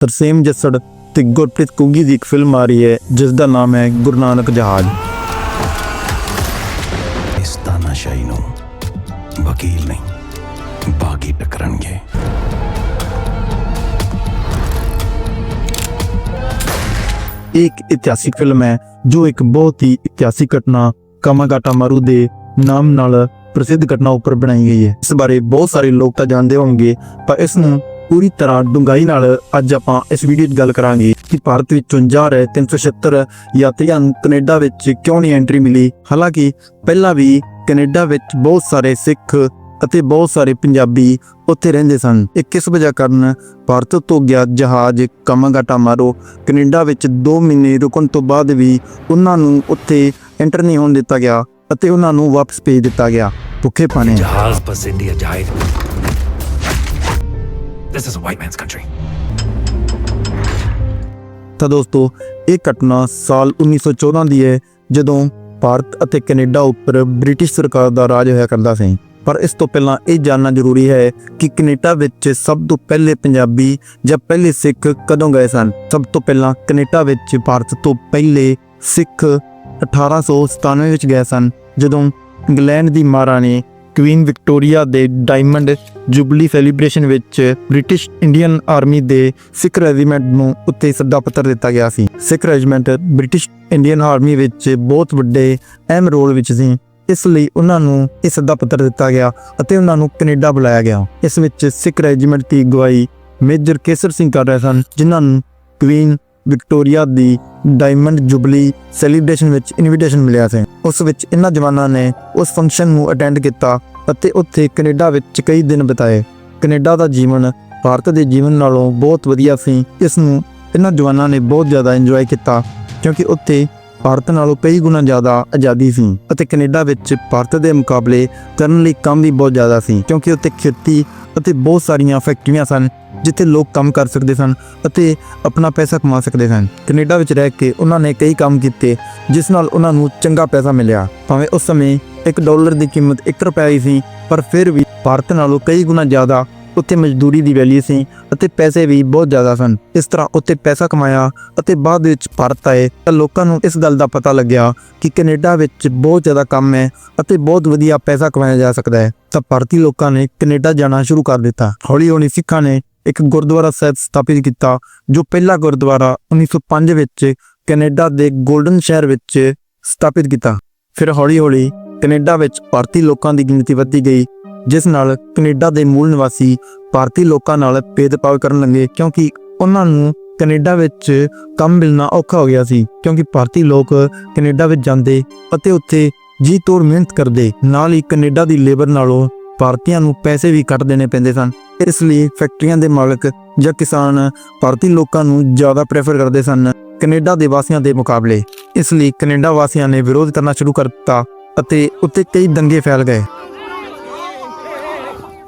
ਤਰਸੇਮ ਜੱਸੜ ਤੇ ਗੁਰਪ੍ਰੀਤ ਕੁੰਗੀ ਦੀ ਇੱਕ ਫਿਲਮ ਆ ਰਹੀ ਹੈ ਜਿਸ ਦਾ ਨਾਮ ਹੈ ਗੁਰੂ ਨਾਨਕ ਜਹਾਜ਼। ਇਸ ਤਾਨਾਸ਼ਾਹੀ ਨੂੰ ਵਕੀਲ ਨਹੀਂ ਬਾਗੀ ਟਕਰਨਗੇ। ਇੱਕ ਇਤਿਹਾਸਿਕ ਫਿਲਮ ਹੈ ਜੋ ਇੱਕ ਬਹੁਤ ਹੀ ਇਤਿਹਾਸਿਕ ਘਟਨਾ ਕਾਮਾਗਾਟਾ ਮਾਰੂ ਦੇ ਨਾਮ ਨਾਲ ਪ੍ਰਸਿੱਧ ਘਟਨਾ ਉੱਪਰ ਬਣਾਈ ਗਈ ਹੈ। ਇਸ ਬਾਰੇ ਬਹੁਤ ਸਾਰੇ ਲੋਕ ਤਾਂ ਜਾਣਦੇ ਹੋਣਗੇ ਪਰ ਇਸ ਨੂੰ ਪੂਰੀ ਤਰ੍ਹਾਂ ਡੂੰਘਾਈ ਨਾਲ ਅੱਜ ਆਪਾਂ ਇਸ ਵੀਡੀਓ 'ਚ ਗੱਲ ਕਰਾਂਗੇ ਕਿ ਭਾਰਤ ਵਿੱਚੋਂ ਜਾ ਰਹੇ 376 ਯਾਤਰੀਆਂ ਨੂੰ ਕੈਨੇਡਾ ਵਿੱਚ ਕਿਉਂ ਨਹੀਂ ਐਂਟਰੀ ਮਿਲੀ? ਹਾਲਾਂਕਿ ਪਹਿਲਾਂ ਵੀ ਕੈਨੇਡਾ ਵਿੱਚ ਬਹੁਤ ਸਾਰੇ ਸਿੱਖ ਅਤੇ ਬਹੁਤ ਸਾਰੇ ਪੰਜਾਬੀ ਉੱਥੇ ਰਹਿੰਦੇ ਸਨ। ਇਹ ਕਿਸ ਵਜ੍ਹਾ ਕਾਰਨ ਭਾਰਤ ਤੋਂ ਗਿਆ ਜਹਾਜ਼ ਕਾਮਾਗਾਟਾ ਮਾਰੋ। ਕੈਨੇਡਾ ਵਿੱਚ 2 ਮਹੀਨੇ ਰੁਕਣ ਤੋਂ ਬਾਅਦ ਵੀ ਉਹਨਾਂ ਨੂੰ ਉੱਥੇ ਐਂਟਰ ਨਹੀਂ ਹੋਣ ਦਿੱਤਾ ਗਿਆ ਅਤੇ ਉਹਨਾਂ ਨੂੰ ਵਾਪਸ ਭੇਜ ਦਿੱਤਾ ਗਿਆ। ਭੁੱਖੇ ਪਾਣੇ ਜਹਾਜ਼ ਬਸ ਇੰਡੀਆ ਜਾਏਗਾ This is a white man's country. ਤਾਂ ਦੋਸਤੋ, ਇਹ ਘਟਨਾ ਸਾਲ 1914 ਦੀ ਹੈ, ਜਦੋਂ ਭਾਰਤ ਅਤੇ ਕੈਨੇਡਾ ਉੱਪਰ ਬ੍ਰਿਟਿਸ਼ ਸਰਕਾਰ ਦਾ ਰਾਜ ਹੋਇਆ ਕਰਦਾ ਸੀ ਪਰ ਇਸ ਤੋਂ ਪਹਿਲਾਂ ਇਹ ਜਾਣਨਾ ਜ਼ਰੂਰੀ ਹੈ ਕਿ ਕੈਨੇਡਾ ਵਿੱਚ ਸਭ ਤੋਂ ਪਹਿਲੇ ਪੰਜਾਬੀ ਜਾਂ ਪਹਿਲੇ ਸਿੱਖ ਕਦੋਂ ਗਏ ਸਨ ਸਭ ਤੋਂ ਪਹਿਲਾਂ ਕੈਨੇਡਾ ਵਿੱਚ ਭਾਰਤ ਤੋਂ ਪਹਿਲੇ ਸਿੱਖ 1897 ਵਿੱਚ ਗਏ ਸਨ, ਜਦੋਂ ਇੰਗਲੈਂਡ ਦੀ ਮਹਾਰਾਣੀ ਕੁਈਨ ਵਿਕਟੋਰੀਆ ਦੇ ਡਾਇਮੰਡ ਜੁਬਲੀ ਸੈਲੀਬ੍ਰੇਸ਼ਨ ਵਿੱਚ ਬ੍ਰਿਟਿਸ਼ ਇੰਡੀਅਨ ਆਰਮੀ ਦੇ ਸਿੱਖ ਰੈਜੀਮੈਂਟ ਨੂੰ ਉੱਤੇ ਸੱਦਾ ਪੱਤਰ ਦਿੱਤਾ ਗਿਆ ਸੀ। Sikh regiment British Indian army ਵਿੱਚ ਬਹੁਤ ਵੱਡੇ, ਅਹਿਮ ਰੋਲ ਵਿੱਚ ਸੀ। ਇਸ ਲਈ ਉਹਨਾਂ ਨੂੰ ਇਹ ਸੱਦਾ ਪੱਤਰ ਦਿੱਤਾ ਗਿਆ ਅਤੇ ਉਹਨਾਂ ਨੂੰ ਕੈਨੇਡਾ ਬੁਲਾਇਆ ਗਿਆ। ਇਸ ਵਿੱਚ ਸਿੱਖ ਰੈਜੀਮੈਂਟ ਦੀ ਅਗਵਾਈ ਮੇਜਰ ਕੇਸਰ ਸਿੰਘ ਕਰ ਰਹੇ ਸਨ, ਜਿਨ੍ਹਾਂ ਨੂੰ ਕੁਈਨ ਵਿਕਟੋਰੀਆ ਦੀ ਡਾਇਮੰਡ ਜੁਬਲੀ ਸੈਲੀਬ੍ਰੇਸ਼ਨ ਵਿੱਚ ਇਨਵੀਟੇਸ਼ਨ ਮਿਲਿਆ ਸੀ। ਉਸ ਵਿੱਚ ਇਹਨਾਂ ਜਵਾਨਾਂ ਨੇ ਉਸ ਫੰਕਸ਼ਨ ਨੂੰ ਅਟੈਂਡ ਕੀਤਾ ਅਤੇ ਉੱਥੇ ਕੈਨੇਡਾ ਵਿੱਚ ਕਈ ਦਿਨ ਬਿਤਾਏ। ਕੈਨੇਡਾ ਦਾ ਜੀਵਨ ਭਾਰਤ ਦੇ ਜੀਵਨ ਨਾਲੋਂ ਬਹੁਤ ਵਧੀਆ ਸੀ। ਇਸ ਨੂੰ ਇਹਨਾਂ ਜਵਾਨਾਂ ਨੇ ਬਹੁਤ ਜ਼ਿਆਦਾ ਇੰਜੋਏ ਕੀਤਾ ਕਿਉਂਕਿ ਉੱਥੇ ਭਾਰਤ ਨਾਲੋਂ ਕਈ ਗੁਣਾ ਜ਼ਿਆਦਾ ਆਜ਼ਾਦੀ ਸੀ ਅਤੇ ਕੈਨੇਡਾ ਵਿੱਚ ਭਾਰਤ ਦੇ ਮੁਕਾਬਲੇ ਕਰਨ ਲਈ ਕੰਮ ਵੀ ਬਹੁਤ ਜ਼ਿਆਦਾ ਸੀ ਕਿਉਂਕਿ ਉੱਥੇ ਖੇਤੀ ਅਤੇ ਬਹੁਤ ਸਾਰੀਆਂ ਫੈਕਟਰੀਆਂ ਸਨ ਜਿੱਥੇ ਲੋਕ ਕੰਮ ਕਰ ਸਕਦੇ ਸਨ ਅਤੇ ਆਪਣਾ ਪੈਸਾ ਕਮਾ ਸਕਦੇ ਸਨ। ਕੈਨੇਡਾ ਵਿੱਚ ਰਹਿ ਕੇ ਉਹਨਾਂ ਨੇ ਕਈ ਕੰਮ ਕੀਤੇ, ਜਿਸ ਨਾਲ ਉਹਨਾਂ ਨੂੰ ਚੰਗਾ ਪੈਸਾ ਮਿਲਿਆ। ਭਾਵੇਂ ਉਸ ਸਮੇਂ 1 ਡਾਲਰ ਦੀ ਕੀਮਤ 1 ਰੁਪਏ ਹੀ ਸੀ, ਪਰ ਫਿਰ ਵੀ ਭਾਰਤ ਨਾਲੋਂ ਕਈ ਗੁਣਾ ਜ਼ਿਆਦਾ ਉੱਥੇ ਮਜ਼ਦੂਰੀ ਦੀ ਵੈਲਿਊ ਸੀ ਅਤੇ ਪੈਸੇ ਵੀ ਬਹੁਤ ਜ਼ਿਆਦਾ ਸਨ। ਇਸ ਤਰ੍ਹਾਂ ਉੱਥੇ ਪੈਸਾ ਕਮਾਇਆ ਅਤੇ ਬਾਅਦ ਵਿੱਚ ਭਾਰਤ ਆਏ ਤਾਂ ਲੋਕਾਂ ਨੂੰ ਇਸ ਗੱਲ ਦਾ ਪਤਾ ਲੱਗਿਆ ਕਿ ਕੈਨੇਡਾ ਵਿੱਚ ਬਹੁਤ ਜ਼ਿਆਦਾ ਕੰਮ ਹੈ ਅਤੇ ਬਹੁਤ ਵਧੀਆ ਪੈਸਾ ਕਮਾਇਆ ਜਾ ਸਕਦਾ ਹੈ। ਤਾਂ ਭਾਰਤੀ ਲੋਕਾਂ ਨੇ ਕੈਨੇਡਾ ਜਾਣਾ ਸ਼ੁਰੂ ਕਰ ਦਿੱਤਾ। ਹੌਲੀ-ਹੌਲੀ ਸਿੱਖਾਂ ਨੇ ਇੱਕ ਗੁਰਦੁਆਰਾ ਸਾਹਿਬ ਸਥਾਪਿਤ ਕੀਤਾ, ਜੋ ਪਹਿਲਾ ਗੁਰਦੁਆਰਾ 1905 ਵਿੱਚ ਕੈਨੇਡਾ ਦੇ ਗੋਲਡਨ ਸ਼ਹਿਰ ਵਿੱਚ ਸਥਾਪਿਤ ਕੀਤਾ। ਫਿਰ ਹੌਲੀ-ਹੌਲੀ ਕੈਨੇਡਾ ਵਿੱਚ ਭਾਰਤੀ ਲੋਕਾਂ ਦੀ ਗਿਣਤੀ ਵੱਧਦੀ ਗਈ, ਜਿਸ ਨਾਲ ਕੈਨੇਡਾ ਦੇ ਮੂਲ ਨਿਵਾਸੀ ਭਾਰਤੀ ਲੋਕਾਂ ਨਾਲ ਭੇਦਭਾਵ ਕਰਨ ਲੱਗੇ, ਕਿਉਂਕਿ ਉਹਨਾਂ ਨੂੰ ਕੈਨੇਡਾ ਵਿੱਚ ਕੰਮ ਮਿਲਣਾ ਔਖਾ ਹੋ ਗਿਆ ਸੀ, ਕਿਉਂਕਿ ਭਾਰਤੀ ਲੋਕ ਕੈਨੇਡਾ ਵਿੱਚ ਜਾਂਦੇ ਅਤੇ ਉੱਥੇ ਜੀ ਤੋੜ ਮਿਹਨਤ ਕਰਦੇ, ਨਾਲ ਹੀ ਕੈਨੇਡਾ ਦੀ ਲੇਬਰ ਨਾਲੋਂ ਭਾਰਤੀਆਂ ਨੂੰ ਪੈਸੇ ਵੀ ਕੱਟ ਦੇਣੇ ਪੈਂਦੇ ਸਨ। ਇਸ ਲਈ ਫੈਕਟਰੀਆਂ ਦੇ ਮਾਲਕ ਜਾਂ ਕਿਸਾਨ ਭਾਰਤੀ ਲੋਕਾਂ ਨੂੰ ਜ਼ਿਆਦਾ ਪ੍ਰੇਫਰ ਕਰਦੇ ਸਨ ਕੈਨੇਡਾ ਦੇ ਵਾਸੀਆਂ ਦੇ ਮੁਕਾਬਲੇ। ਇਸ ਲਈ ਕੈਨੇਡਾ ਵਾਸੀਆਂ ਨੇ ਵਿਰੋਧ ਕਰਨਾ ਸ਼ੁਰੂ ਕਰ ਦਿੱਤਾ ਅਤੇ ਉੱਤੇ ਕਈ ਦੰਗੇ ਫੈਲ ਗਏ।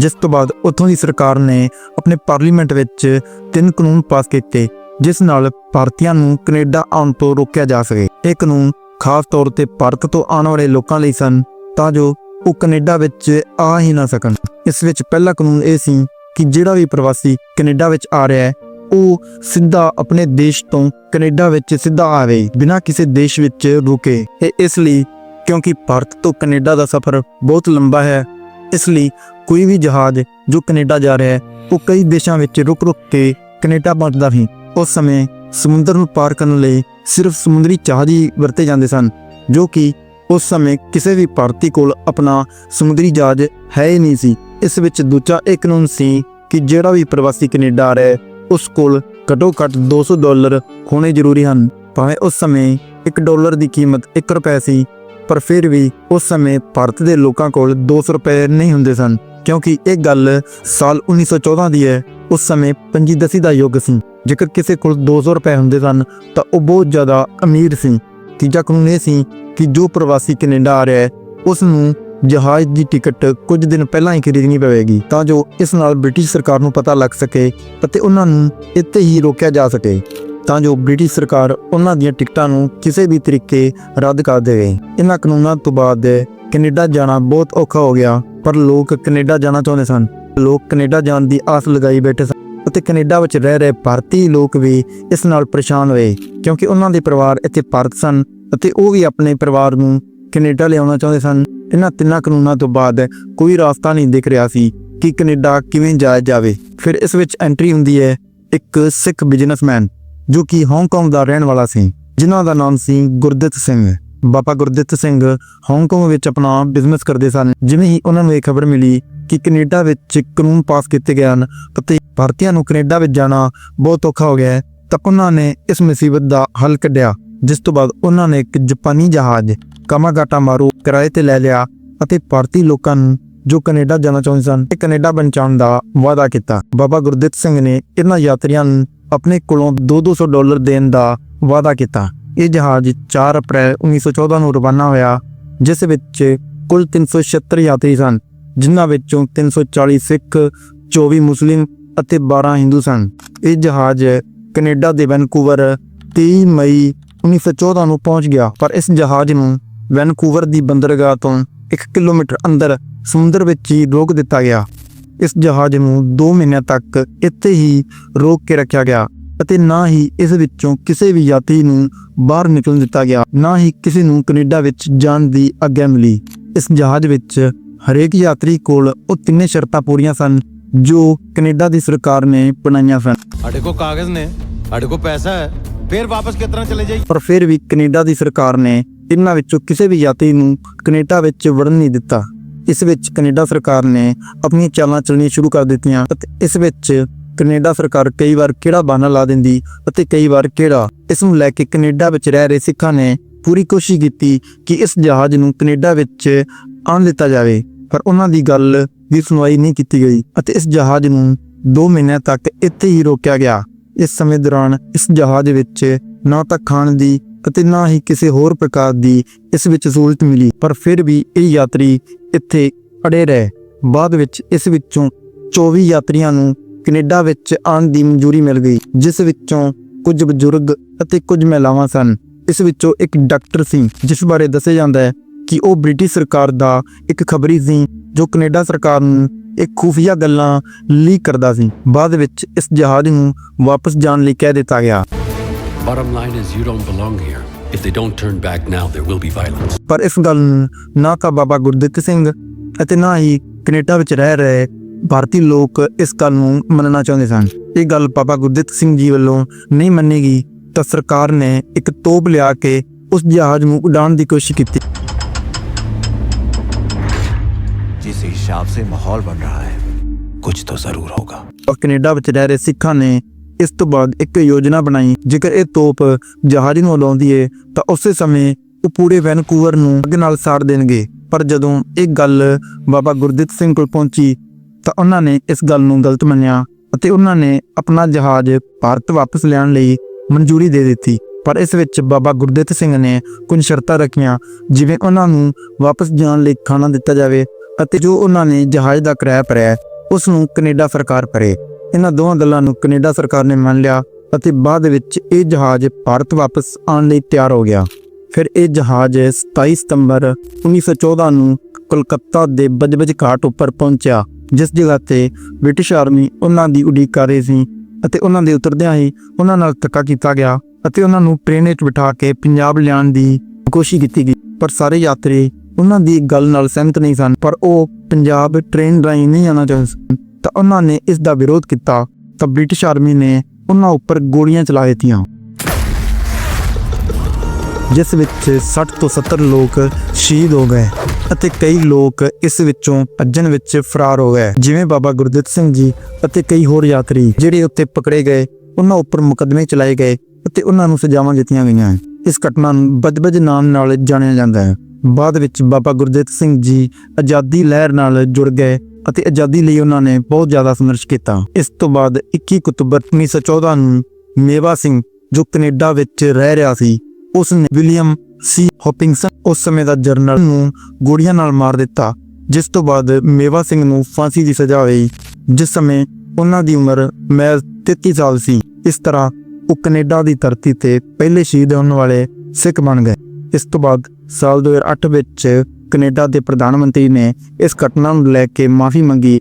ਜਿਸ ਤੋਂ ਬਾਅਦ ਉੱਥੋਂ ਦੀ ਸਰਕਾਰ ਨੇ ਆਪਣੇ ਪਾਰਲੀਮੈਂਟ ਵਿੱਚ ਤਿੰਨ ਕਾਨੂੰਨ ਪਾਸ ਕੀਤੇ, ਜਿਸ ਨਾਲ ਭਾਰਤੀਆਂ ਨੂੰ ਕੈਨੇਡਾ ਆਉਣ ਤੋਂ ਰੋਕਿਆ ਜਾ ਸਕੇ। ਇਹ ਕਾਨੂੰਨ ਖਾਸ ਤੌਰ ਤੇ ਭਾਰਤ ਤੋਂ ਆਉਣ ਵਾਲੇ ਲੋਕਾਂ ਲਈ ਸਨ ਤਾਂ ਜੋ ਉਹ ਕੈਨੇਡਾ ਵਿੱਚ ਆ ਹੀ ਨਾ ਸਕਣ। ਇਸ ਵਿੱਚ ਪਹਿਲਾ ਕਾਨੂੰਨ ਇਹ ਸੀ ਕਿ ਜਿਹੜਾ ਵੀ ਪ੍ਰਵਾਸੀ ਕੈਨੇਡਾ ਵਿੱਚ ਆ ਰਿਹਾ ਹੈ, ਉਹ ਸਿੱਧਾ ਆਪਣੇ ਦੇਸ਼ ਤੋਂ ਕੈਨੇਡਾ ਵਿੱਚ ਸਿੱਧਾ ਆਵੇ, ਬਿਨਾਂ ਕਿਸੇ ਦੇਸ਼ ਵਿੱਚ ਰੁਕੇ। ਇਹ ਇਸ ਲਈ ਕਿਉਂਕਿ ਭਾਰਤ ਤੋਂ ਕੈਨੇਡਾ ਦਾ ਸਫ਼ਰ ਬਹੁਤ ਲੰਬਾ ਹੈ, ਇਸ ਲਈ ਕੋਈ ਵੀ ਜਹਾਜ਼ ਜੋ ਕੈਨੇਡਾ ਜਾ ਰਿਹਾ ਹੈ, ਉਹ ਕਈ ਦੇਸ਼ਾਂ ਵਿੱਚ ਰੁਕ-ਰੁਕ ਕੇ ਕੈਨੇਡਾ ਪਹੁੰਚਦਾ ਸੀ। ਉਸ ਸਮੇਂ ਸਮੁੰਦਰ ਨੂੰ ਪਾਰ ਕਰਨ ਲਈ ਸਿਰਫ ਸਮੁੰਦਰੀ ਜਹਾਜ਼ ਹੀ ਵਰਤੇ ਜਾਂਦੇ ਸਨ, ਜੋ ਕਿ ਉਸ ਸਮੇਂ ਕਿਸੇ ਵੀ ਭਾਰਤੀ ਕੋਲ ਆਪਣਾ ਸਮੁੰਦਰੀ ਜਹਾਜ਼ ਹੈ ਹੀ ਨਹੀਂ ਸੀ। ਇਸ ਵਿੱਚ ਦੂਜਾ ਇਹ ਕਾਨੂੰਨ ਸੀ ਕਿ ਜਿਹੜਾ ਵੀ ਪ੍ਰਵਾਸੀ ਕੈਨੇਡਾ ਆ ਰਿਹਾ ਹੈ ਉਸ ਕੋਲ ਘੱਟੋ ਘੱਟ 200 ਡਾਲਰ ਹੋਣੇ ਜ਼ਰੂਰੀ ਹਨ। ਭਾਵੇਂ ਉਸ ਸਮੇਂ 1 ਡਾਲਰ ਦੀ ਕੀਮਤ 1 ਰੁਪਏ ਸੀ, ਪਰ ਫਿਰ ਵੀ ਉਸ ਸਮੇਂ ਭਾਰਤ ਦੇ ਲੋਕਾਂ ਕੋਲ 200 ਰੁਪਏ ਨਹੀਂ ਹੁੰਦੇ ਸਨ, ਕਿਉਂਕਿ ਇਹ ਗੱਲ ਸਾਲ 1914 ਦੀ ਹੈ। ਉਸ ਸਮੇਂ ਪੰਜੀ ਦਸੀ ਦਾ ਯੁੱਗ ਸੀ। ਜੇਕਰ ਕਿਸੇ ਕੋਲ 200 ਰੁਪਏ ਹੁੰਦੇ ਸਨ, ਤਾਂ ਉਹ ਬਹੁਤ ਜ਼ਿਆਦਾ ਅਮੀਰ ਸੀ। ਤੀਜਾ ਕਾਨੂੰਨ ਇਹ ਸੀ ਕਿ ਜੋ ਪ੍ਰਵਾਸੀ ਕੈਨੇਡਾ ਆ ਰਿਹਾ ਹੈ ਉਸ ਨੂੰ ਜਹਾਜ਼ ਦੀ ਟਿਕਟ ਕੁਝ ਦਿਨ ਪਹਿਲਾਂ ਹੀ ਖਰੀਦਣੀ ਪਵੇਗੀ, ਤਾਂ ਜੋ ਇਸ ਨਾਲ ਬ੍ਰਿਟਿਸ਼ ਸਰਕਾਰ ਨੂੰ ਪਤਾ ਲੱਗ ਸਕੇ ਅਤੇ ਉਹਨਾਂ ਨੂੰ ਇੱਥੇ ਹੀ ਰੋਕਿਆ ਜਾ ਸਕੇ, ਤਾਂ ਜੋ ਬ੍ਰਿਟਿਸ਼ ਸਰਕਾਰ ਉਹਨਾਂ ਦੀਆਂ ਟਿਕਟਾਂ ਨੂੰ ਕਿਸੇ ਵੀ ਤਰੀਕੇ ਰੱਦ ਕਰ ਦੇਵੇ। ਇਹਨਾਂ ਕਾਨੂੰਨਾਂ ਤੋਂ ਬਾਅਦ ਕੈਨੇਡਾ ਜਾਣਾ ਬਹੁਤ ਔਖਾ ਹੋ ਗਿਆ, ਪਰ ਲੋਕ ਕੈਨੇਡਾ ਜਾਣਾ ਚਾਹੁੰਦੇ ਸਨ। ਲੋਕ ਕੈਨੇਡਾ ਜਾਣ ਦੀ ਆਸ ਲਗਾਈ ਬੈਠੇ ਸਨ ਅਤੇ ਕੈਨੇਡਾ ਵਿੱਚ ਰਹਿ ਰਹੇ ਭਾਰਤੀ ਲੋਕ ਵੀ ਇਸ ਨਾਲ ਪਰੇਸ਼ਾਨ ਹੋਏ, ਕਿਉਂਕਿ ਉਹਨਾਂ ਦੇ ਪਰਿਵਾਰ ਇੱਥੇ ਭਾਰਤ ਸਨ। ਅਤੇ ਉਹ ਵੀ ਆਪਣੇ ਪਰਿਵਾਰ ਨੂੰ ਕੈਨੇਡਾ ਲਿਆਉਣਾ ਚਾਹੁੰਦੇ ਸਨ। ਇਹਨਾਂ ਤਿੰਨਾਂ ਕਾਨੂੰਨਾਂ ਤੋਂ ਬਾਅਦ ਕੋਈ ਰਾਸਤਾ ਨਹੀਂ ਦਿਖ ਰਿਹਾ ਸੀ ਕਿ ਕੈਨੇਡਾ ਕਿਵੇਂ ਜਾਇਆ ਜਾਵੇ। ਫਿਰ ਇਸ ਵਿੱਚ ਐਂਟਰੀ ਹੁੰਦੀ ਹੈ ਇੱਕ ਸਿੱਖ ਬਿਜ਼ਨਸਮੈਨ ਜੋ ਕਿ ਹਾਂਗਕਾਂਗ ਦਾ ਰਹਿਣ ਵਾਲਾ ਸੀ, ਜਿਨ੍ਹਾਂ ਦਾ ਨਾਮ ਸੀ ਗੁਰਦਿੱਤ ਸਿੰਘ। ਬਾਬਾ ਗੁਰਦਿੱਤ ਸਿੰਘ ਹਾਂਗਕਾਂਗ ਵਿੱਚ ਆਪਣਾ ਬਿਜ਼ਨਸ ਕਰਦੇ ਸਨ। ਜਿਵੇਂ ਹੀ ਉਹਨਾਂ ਨੂੰ ਇਹ ਖਬਰ ਮਿਲੀ ਕਿ ਕੈਨੇਡਾ ਵਿੱਚ ਕਾਨੂੰਨ ਪਾਸ ਕੀਤੇ ਗਏ ਹਨ ਅਤੇ ਭਾਰਤੀਆਂ ਨੂੰ ਕੈਨੇਡਾ ਵਿੱਚ ਜਾਣਾ ਬਹੁਤ ਔਖਾ ਹੋ ਗਿਆ ਤਾਂ ਉਹਨਾਂ ਨੇ ਇਸ ਮੁਸੀਬਤ ਦਾ ਹੱਲ ਕੱਢਿਆ। ਜਿਸ ਤੋਂ ਬਾਅਦ ਉਹਨਾਂ ਨੇ ਇੱਕ ਜਾਪਾਨੀ ਜਹਾਜ਼, ਕਾਮਾਗਾਟਾ ਮਾਰੂ ਕਿਰਾਏ ਤੇ ਲੈ ਲਿਆ ਅਤੇ ਭਾਰਤੀ ਲੋਕਾਂ ਨੂੰ ਜੋ ਕੈਨੇਡਾ ਜਾਣਾ ਚਾਹੁੰਦੇ ਸਨ ਤੇ ਕੈਨੇਡਾ ਪਹੁੰਚਾਉਣ ਦਾ ਵਾਅਦਾ ਕੀਤਾ। ਬਾਬਾ ਗੁਰਦਿੱਤ ਸਿੰਘ ਨੇ ਇਹਨਾਂ ਯਾਤਰੀਆਂ ਨੂੰ ਆਪਣੇ ਕੋਲੋਂ 2-200 ਡਾਲਰ ਦੇਣ ਦਾ ਵਾਅਦਾ ਕੀਤਾ। ਇਹ ਜਹਾਜ਼ 4 ਅਪ੍ਰੈਲ 1914 ਨੂੰ ਰਵਾਨਾ ਹੋਇਆ, ਜਿਸ ਵਿੱਚ ਕੁੱਲ 376 ਯਾਤਰੀ ਸਨ, ਜਿਨ੍ਹਾਂ ਵਿੱਚੋਂ 340 ਸਿੱਖ 24 ਮੁਸਲਿਮ ਅਤੇ 12 ਹਿੰਦੂ ਸਨ। ਇਹ ਜਹਾਜ਼ ਕੈਨੇਡਾ ਦੇ ਵੈਨਕੂਵਰ 23 ਮਈ 1914 ਨੂੰ ਪਹੁੰਚ ਗਿਆ, ਪਰ ਇਸ ਜਹਾਜ਼ ਨੂੰ ਵੈਨਕੂਵਰ ਦੀ ਬੰਦਰਗਾਹ ਤੋਂ 1 ਕਿਲੋਮੀਟਰ ਅੰਦਰ ਸਮੁੰਦਰ ਵਿੱਚ ਹੀ ਰੋਕ ਦਿੱਤਾ ਗਿਆ। ਇਸ ਜਹਾਜ਼ ਨੂੰ 2 ਮਹੀਨਿਆਂ ਤੱਕ ਇੱਥੇ ਹੀ ਰੋਕ ਕੇ ਰੱਖਿਆ ਗਿਆ ਅਤੇ ਨਾ ਹੀ ਇਸ ਵਿੱਚੋਂ ਕਿਸੇ ਵੀ ਯਾਤਰੀ ਨੂੰ ਬਾਹਰ ਨਿਕਲਣ ਦਿੱਤਾ ਗਿਆ, ਨਾ ਹੀ ਕਿਸੇ ਨੂੰ ਕੈਨੇਡਾ ਵਿੱਚ ਜਾਣ ਦੀ ਆਗਿਆ ਮਿਲੀ। ਇਸ ਜਹਾਜ਼ ਵਿੱਚ ਹਰੇਕ ਯਾਤਰੀ ਕੋਲ ਉਹ ਤਿੰਨੇ ਸ਼ਰਤਾਂ ਪੂਰੀਆਂ ਸਨ, ਜੋ ਕੈਨੇਡਾ ਦੀ ਸਰਕਾਰ ਨੇ ਬਣਾਈਆਂ ਸਨ। ਸਾਡੇ ਕੋਲ ਕਾਗਜ਼ ਨੇ, ਸਾਡੇ ਕੋਲ ਪੈਸਾ ਹੈ। ਫਿਰ ਵਾਪਸ ਕਿਸ ਚਲੇ ਜਾਈ ਪਰ ਫਿਰ ਵੀ ਕੈਨੇਡਾ ਦੀ ਸਰਕਾਰ ਨੇ ਇਹਨਾਂ ਵਿੱਚੋਂ ਕਿਸੇ ਵੀ ਯਾਤਰੀ ਨੂੰ ਕੈਨੇਡਾ ਵਿੱਚ ਵੜਨ ਨਹੀਂ ਦਿੱਤਾ। ਇਸ ਵਿੱਚ ਕੈਨੇਡਾ ਸਰਕਾਰ ਨੇ ਆਪਣੀਆਂ ਚਾਲਾਂ ਚੱਲਣੀਆਂ ਸ਼ੁਰੂ ਕਰ ਦਿੱਤੀਆਂ ਅਤੇ ਇਸ ਵਿੱਚ ਕੈਨੇਡਾ ਸਰਕਾਰ ਕਈ ਵਾਰ ਕਿਹੜਾ ਬਹਾਨਾ ਲਾ ਦਿੰਦੀ ਅਤੇ ਕਈ ਵਾਰ ਕਿਹੜਾ। ਇਸ ਨੂੰ ਲੈ ਕੇ ਕੈਨੇਡਾ ਵਿੱਚ ਰਹਿ ਰਹੇ ਸਿੱਖਾਂ ਨੇ ਪੂਰੀ ਕੋਸ਼ਿਸ਼ ਕੀਤੀ ਕਿ ਇਸ ਜਹਾਜ਼ ਨੂੰ ਕੈਨੇਡਾ ਵਿੱਚ ਆਉਣ ਦਿੱਤਾ ਜਾਵੇ, ਪਰ ਉਹਨਾਂ ਦੀ ਗੱਲ ਦੀ ਸੁਣਵਾਈ ਨਹੀਂ ਕੀਤੀ ਗਈ ਅਤੇ ਇਸ ਜਹਾਜ਼ ਨੂੰ 2 ਮਹੀਨਿਆਂ ਤੱਕ ਇੱਥੇ ਹੀ ਰੋਕਿਆ ਗਿਆ। ਇਸ ਸਮੇਂ ਦੌਰਾਨ ਇਸ ਜਹਾਜ਼ ਵਿੱਚ ਨਾ ਤਾਂ ਖਾਣ ਦੀ ਅਤੇ ਨਾ ਹੀ ਕਿਸੇ ਹੋਰ ਪ੍ਰਕਾਰ ਦੀ ਇਸ ਵਿੱਚ ਸਹੂਲਤ ਮਿਲੀ। ਪਰ ਫਿਰ ਵੀ ਇਹ ਯਾਤਰੀ ਇੱਥੇ ਅੜੇ ਰਹੇ। ਬਾਅਦ ਵਿੱਚ ਇਸ ਵਿੱਚੋਂ 24 ਯਾਤਰੀਆਂ ਨੂੰ ਕੈਨੇਡਾ ਵਿੱਚ ਆਉਣ ਦੀ ਮਨਜ਼ੂਰੀ ਮਿਲ ਗਈ, ਜਿਸ ਵਿੱਚੋਂ ਕੁਝ ਬਜ਼ੁਰਗ ਅਤੇ ਕੁਝ ਮਹਿਲਾਵਾਂ ਸਨ। ਇਸ ਵਿੱਚੋਂ ਇੱਕ ਡਾਕਟਰ ਸੀ, ਜਿਸ ਬਾਰੇ ਦੱਸਿਆ ਜਾਂਦਾ ਹੈ ਕਿ ਉਹ ਬ੍ਰਿਟਿਸ਼ ਸਰਕਾਰ ਦਾ ਇੱਕ ਖਬਰੀ ਸੀ ਜੋ ਕੈਨੇਡਾ ਸਰਕਾਰ ਨੂੰ ਇੱਕ ਖੂਫੀਆ ਗੱਲਾਂ ਲੀਕ ਕਰਦਾ ਸੀ ਬਾਅਦ ਵਿੱਚ ਇਸ ਜਹਾਜ਼ ਨੂੰ ਵਾਪਸ ਜਾਣ ਲਈ ਕਹਿ ਦਿੱਤਾ ਗਿਆ Bottom line is, you don't belong here. If they don't turn back now, there will be violence. ਪਰ ਇਸ ਗੱਲ ਨੂੰ ਨਾ ਤਾਂ ਬਾਬਾ ਗੁਰਦਿੱਤ ਸਿੰਘ ਅਤੇ ਨਾ ਹੀ ਕੈਨੇਡਾ ਵਿੱਚ ਰਹਿ ਰਹੇ ਭਾਰਤੀ ਲੋਕ ਇਸ ਗੱਲ ਨੂੰ ਮੰਨਣਾ ਚਾਹੁੰਦੇ ਸਨ ਇਹ ਗੱਲ ਬਾਬਾ ਗੁਰਦਿੱਤ ਸਿੰਘ ਜੀ ਵੱਲੋਂ ਨਹੀਂ ਮੰਨੀ ਗਈ ਤਾਂ ਸਰਕਾਰ ਨੇ ਇੱਕ ਤੋਪ ਲਿਆ ਕੇ ਉਸ ਜਹਾਜ਼ ਨੂੰ ਉਡਾਉਣ ਦੀ ਕੋਸ਼ਿਸ਼ ਕੀਤੀ जिस हिसाब से माहौल बन रहा है कुछ तो जरूर होगा ਔਰ ਕੈਨੇਡਾ ਵਿੱਚ ਰਹਿ ਰਹੇ ਸਿੱਖਾਂ ਨੇ ਇਸ ਤੋਂ ਬਾਅਦ ਇੱਕ ਯੋਜਨਾ ਬਣਾਈ ਜੇਕਰ ਇਹ ਤੋਪ ਜਹਾਜ਼ ਨੂੰ ਲਾਉਂਦੀ ਏ ਤਾਂ ਉਸੇ ਸਮੇਂ ਉਹ ਪੂਰੇ ਵੈਨਕੂਵਰ ਨੂੰ ਅੱਗ ਨਾਲ ਸਾੜ ਦੇਣਗੇ ਪਰ ਜਦੋਂ ਇਹ ਗੱਲ ਬਾਬਾ ਗੁਰਦਿੱਤ ਸਿੰਘ ਕੋਲ ਪਹੁੰਚੀ ਤਾਂ ਉਹਨਾਂ ਨੇ ਇਸ ਗੱਲ ਨੂੰ ਗਲਤ ਮੰਨਿਆ ਅਤੇ ਉਹਨਾਂ ਨੇ ਆਪਣਾ ਜਹਾਜ਼ ਭਾਰਤ ਵਾਪਸ ਲੈਣ ਲਈ ਮਨਜ਼ੂਰੀ ਦੇ ਦਿੱਤੀ ਪਰ ਇਸ ਵਿੱਚ ਬਾਬਾ ਗੁਰਦਿੱਤ ਸਿੰਘ ਨੇ ਕੁਝ ਸ਼ਰਤਾਂ ਰੱਖੀਆਂ ਜਿਵੇਂ ਉਹਨਾਂ ਨੂੰ ਵਾਪਸ ਜਾਣ ਲਈ ਖਾਣਾ ਦਿੱਤਾ ਜਾਵੇ ਅਤੇ ਜੋ ਉਹਨਾਂ ਨੇ ਜਹਾਜ਼ ਦਾ ਕਿਰਾਇਆ ਭਰਿਆ ਉਸ ਨੂੰ ਕੈਨੇਡਾ ਸਰਕਾਰ ਭਰੇ। ਇਹਨਾਂ ਦੋਵਾਂ ਗੱਲਾਂ ਨੂੰ ਕੈਨੇਡਾ ਸਰਕਾਰ ਨੇ ਮੰਨ ਲਿਆ ਅਤੇ ਬਾਅਦ ਵਿੱਚ ਇਹ ਜਹਾਜ਼ ਭਾਰਤ ਵਾਪਸ ਆਉਣ ਲਈ ਤਿਆਰ ਹੋ ਗਿਆ। ਫਿਰ ਇਹ ਜਹਾਜ਼ 27 ਸਤੰਬਰ 1914 ਨੂੰ ਕੋਲਕਾਤਾ ਦੇ ਬਜਬਜ ਘਾਟ ਉੱਪਰ ਪਹੁੰਚਿਆ, ਜਿਸ ਜਗ੍ਹਾ ਤੇ ਬ੍ਰਿਟਿਸ਼ ਆਰਮੀ ਉਹਨਾਂ ਦੀ ਉਡੀਕ ਕਰ ਰਹੀ ਸੀ ਅਤੇ ਉਹਨਾਂ ਦੇ ਉਤਰਦਿਆਂ ਹੀ ਉਹਨਾਂ ਨਾਲ ਧੱਕਾ ਕੀਤਾ ਗਿਆ ਅਤੇ ਉਹਨਾਂ ਨੂੰ ਟ੍ਰੇਨ ਵਿੱਚ ਬਿਠਾ ਕੇ ਪੰਜਾਬ ਲਿਆਉਣ ਦੀ ਕੋਸ਼ਿਸ਼ ਕੀਤੀ ਗਈ। ਪਰ ਸਾਰੇ ਯਾਤਰੀ ਉਹਨਾਂ ਦੀ ਗੱਲ ਨਾਲ ਸਹਿਮਤ ਨਹੀਂ ਸਨ, ਪਰ ਉਹ ਪੰਜਾਬ ਟ੍ਰੇਨ ਰਾਹੀਂ ਨਹੀਂ ਆਉਣਾ ਚਾਹੁੰਦੇ ਸਨ। ਤਾਂ ਉਹਨਾਂ ਨੇ ਇਸ ਦਾ ਵਿਰੋਧ ਕੀਤਾ। ਤਾਂ ਬ੍ਰਿਟਿਸ਼ ਆਰਮੀ ਨੇ ਉਹਨਾਂ ਉੱਪਰ ਗੋਲੀਆਂ ਚਲਾ ਦਿੱਤੀਆਂ। ਜਿਸ ਵਿੱਚ 60 ਤੋਂ 70 ਲੋਕ ਸ਼ਹੀਦ ਹੋ ਗਏ ਅਤੇ ਕਈ ਲੋਕ ਇਸ ਵਿੱਚੋਂ ਭੱਜਣ ਵਿੱਚ ਫਰਾਰ ਹੋ ਗਏ। ਜਿਵੇਂ ਬਾਬਾ ਗੁਰਦਿੱਤ ਸਿੰਘ ਜੀ ਅਤੇ ਕਈ ਹੋਰ ਯਾਤਰੀ ਜਿਹੜੇ ਉੱਤੇ ਪਕੜੇ ਗਏ, ਉਹਨਾਂ ਉੱਪਰ ਮੁਕੱਦਮੇ ਚਲਾਏ ਗਏ ਅਤੇ ਉਹਨਾਂ ਨੂੰ ਸਜ਼ਾਵਾਂ ਦਿੱਤੀਆਂ ਗਈਆਂ। ਇਸ ਘਟਨਾ ਨੂੰ ਬਜਬਜ ਨਾਮ ਨਾਲ ਜਾਣਿਆ ਜਾਂਦਾ ਹੈ। ਬਾਅਦ ਵਿੱਚ ਬਾਬਾ ਗੁਰਦਿੱਤ ਸਿੰਘ ਜੀ ਆਜ਼ਾਦੀ ਲਹਿਰ ਨਾਲ ਜੁੜ ਗਏ ਅਤੇ ਆਜ਼ਾਦੀ ਲਈ ਉਹਨਾਂ ਨੇ ਬਹੁਤ ਜ਼ਿਆਦਾ ਸੰਘਰਸ਼ ਕੀਤਾ। ਇਸ ਤੋਂ ਬਾਅਦ 21 ਅਕਤੂਬਰ 1914 ਨੂੰ ਮੇਵਾ ਸਿੰਘ ਜੋ ਕੈਨੇਡਾ ਵਿੱਚ ਰਹਿ ਰਿਹਾ ਸੀ ਉਸ ਨੇ ਵਿਲੀਅਮ ਸੀ ਹੌਪਿੰਗਸਨ ਉਸ ਸਮੇਂ ਦਾ ਜਰਨਲ ਨੂੰ ਗੋਲੀਆਂ ਨਾਲ ਮਾਰ ਦਿੱਤਾ, ਜਿਸ ਤੋਂ ਬਾਅਦ ਮੇਵਾ ਸਿੰਘ ਨੂੰ ਫਾਂਸੀ ਦੀ ਸਜ਼ਾ ਹੋਈ, ਜਿਸ ਸਮੇਂ ਉਹਨਾਂ ਦੀ ਉਮਰ ਮਹਿਜ਼ 33 ਸਾਲ ਸੀ। ਇਸ ਤਰ੍ਹਾਂ ਉਹ ਕੈਨੇਡਾ ਦੀ ਧਰਤੀ ਤੇ ਪਹਿਲੇ ਸ਼ਹੀਦ ਹੋਣ ਵਾਲੇ ਸਿੱਖ ਬਣ ਗਏ। ਇਸ ਤੋਂ ਬਾਅਦ ਸਾਲ 2008 ਵਿੱਚ ਕੈਨੇਡਾ ਦੇ ਪ੍ਰਧਾਨ ਮੰਤਰੀ ਨੇ ਇਸ ਘਟਨਾ ਨੂੰ ਲੈ ਕੇ ਮਾਫੀ ਮੰਗੀ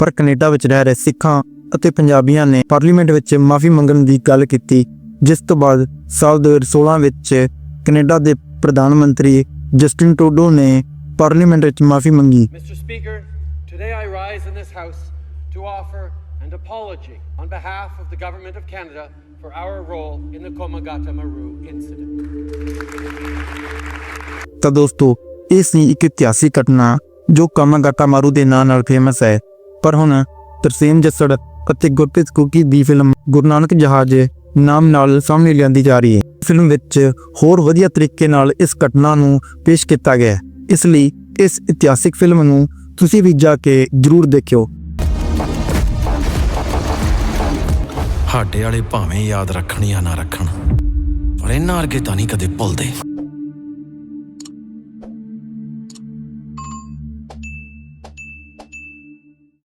ਪਰ ਕੈਨੇਡਾ ਵਿੱਚ ਰਹਿ ਰਹੇ ਸਿੱਖਾਂ ਅਤੇ ਪੰਜਾਬੀਆਂ ਨੇ ਪਾਰਲੀਮੈਂਟ ਵਿੱਚ ਮਾਫੀ ਮੰਗਣ ਦੀ ਗੱਲ ਕੀਤੀ ਜਿਸ ਤੋਂ ਬਾਅਦ ਸਾਲ 2016 ਵਿੱਚ ਕੈਨੇਡਾ ਦੇ ਪ੍ਰਧਾਨ ਮੰਤਰੀ ਜਸਟਿਨ ਟਰੂਡੋ ਨੇ ਪਾਰਲੀਮੈਂਟ ਵਿੱਚ ਮਾਫੀ ਮੰਗੀ Mr. Speaker, today I rise in this House to offer an apology on behalf of the Government of Canada for our role in the Komagata Maru incident. ਤਾਂ ਦੋਸਤੋ, ਇਹ ਸੀ ਇੱਕ ਇਤਿਹਾਸਿਕ ਘਟਨਾ ਜੋ ਕਾਮਾਗਾਟਾ ਮਾਰੂ ਦੇ ਨਾਂ ਨਾਲ ਫੇਮਸ ਹੈ। ਪਰ ਹੁਣ ਤਰਸੇਮ ਜੱਸੜ ਅਤੇ ਗੁਰਪ੍ਰੀਤ ਕੁਕੀ ਦੀ ਫਿਲਮ ਗੁਰੂ ਨਾਨਕ ਜਹਾਜ਼ ਨਾਮ ਨਾਲ ਸਾਹਮਣੇ ਲਿਆਂਦੀ ਜਾ ਰਹੀ ਹੈ। ਫਿਲਮ ਵਿੱਚ ਹੋਰ ਵਧੀਆ ਤਰੀਕੇ ਨਾਲ ਇਸ ਘਟਨਾ ਨੂੰ ਪੇਸ਼ ਕੀਤਾ ਗਿਆ ਹੈ। ਇਸ ਲਈ ਇਸ ਇਤਿਹਾਸਿਕ ਫਿਲਮ ਨੂੰ ਤੁਸੀਂ ਵੀ ਜਾ ਕੇ ਜ਼ਰੂਰ ਦੇਖਿਓ। ਸਾਡੇ ਵਾਲੇ ਭਾਵੇਂ ਯਾਦ ਰੱਖਣ ਜਾਂ ਨਾ ਰੱਖਣ, ਪਰ ਇਹਨਾਂ ਵਰਗੇ ਤਾਂ ਨਹੀਂ ਕਦੇ ਭੁੱਲਦੇ।